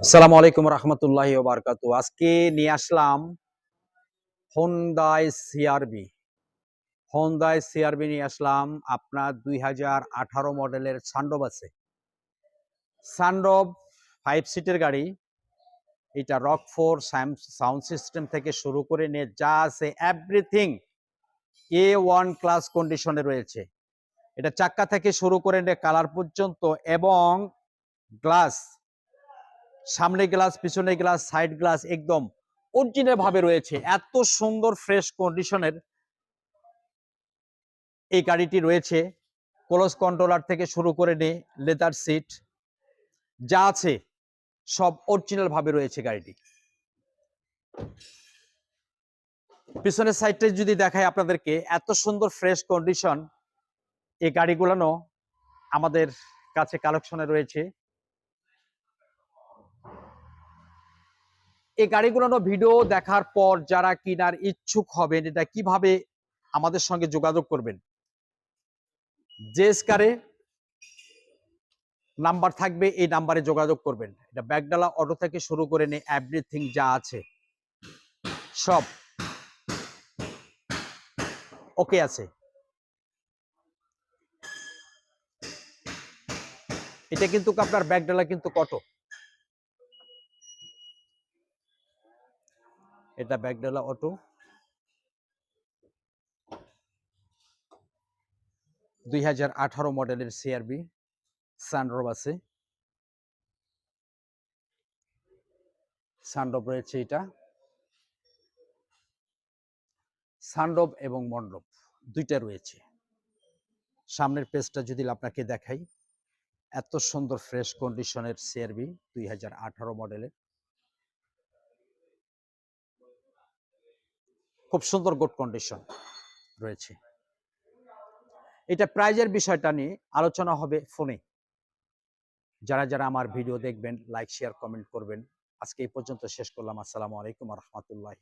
আসসালামু আলাইকুম রহমতুল্লাহি বারকাতু আজকে নিয়ে আসলাম হোন্ডাই সিআরবি হোন্ডাই সিআরবি নিয়ে আসলাম আপনার দুই হাজার আঠারো মডেলের সান্ডব আছে। সান্ডব ফাইভ সিটের গাড়ি। এটা রক ফোর সাউন্ড সিস্টেম থেকে শুরু করে নিয়ে যা আছে এভরিথিং এ ওয়ান ক্লাস কন্ডিশনে রয়েছে। এটা চাক্কা থেকে শুরু করে নিয়ে কালার পর্যন্ত এবং গ্লাস সামনে গ্লাস পিছনে গ্লাস সাইড গ্লাস একদম অরিজিনাল ভাবে রয়েছে। এত সুন্দর ফ্রেশ কন্ডিশনের এই গাড়িটি রয়েছে। ক্লোজ কন্ট্রোলার থেকে শুরু করে নিয়ে লেদার সিট যা আছে সব অরিজিনাল ভাবে রয়েছে গাড়িটি। পিছনের সাইডটা যদি দেখাই আপনাদেরকে, এত সুন্দর ফ্রেশ কন্ডিশন এই গাড়িগুলানো আমাদের কাছে কালেকশনে রয়েছে। এই গাড়িগুলোর ভিডিও দেখার পর যারা কিনার ইচ্ছুক হবেন, এটা কীভাবে আমাদের সঙ্গে যোগাযোগ করবেন? যে স্কারে নাম্বার থাকবে, এই নাম্বারে যোগাযোগ করবেন। এটা ব্যাগডালা অটো থেকে শুরু করে নিয়ে এভরিথিং যা আছে, সব ওকে আছে। এটা কিন্তু আপনার ব্যাগডালা কিন্তু কত? এটা ব্যাগডালা অটো। দুই হাজার আঠারো মডেলের সিআরবি সানড্রপ আছে। সানড্রপ রয়েছে এটা। সানড্রপ এবং মন্ডপ দুইটা রয়েছে। সামনের পেজটা যদি আপনাকে দেখাই, এত সুন্দর ফ্রেশ কন্ডিশনের সিআরবি দুই হাজার আঠারো মডেলের। খুব সুন্দর গুড কন্ডিশন রয়েছে। এটা প্রাইজের বিষয়টা নিয়ে আলোচনা হবে ফোনে যারা যারা আমার ভিডিও দেখবেন লাইক শেয়ার কমেন্ট করবেন, আজকে এই পর্যন্ত শেষ করলাম। আসসালামু আলাইকুম রহমতুল্লাহ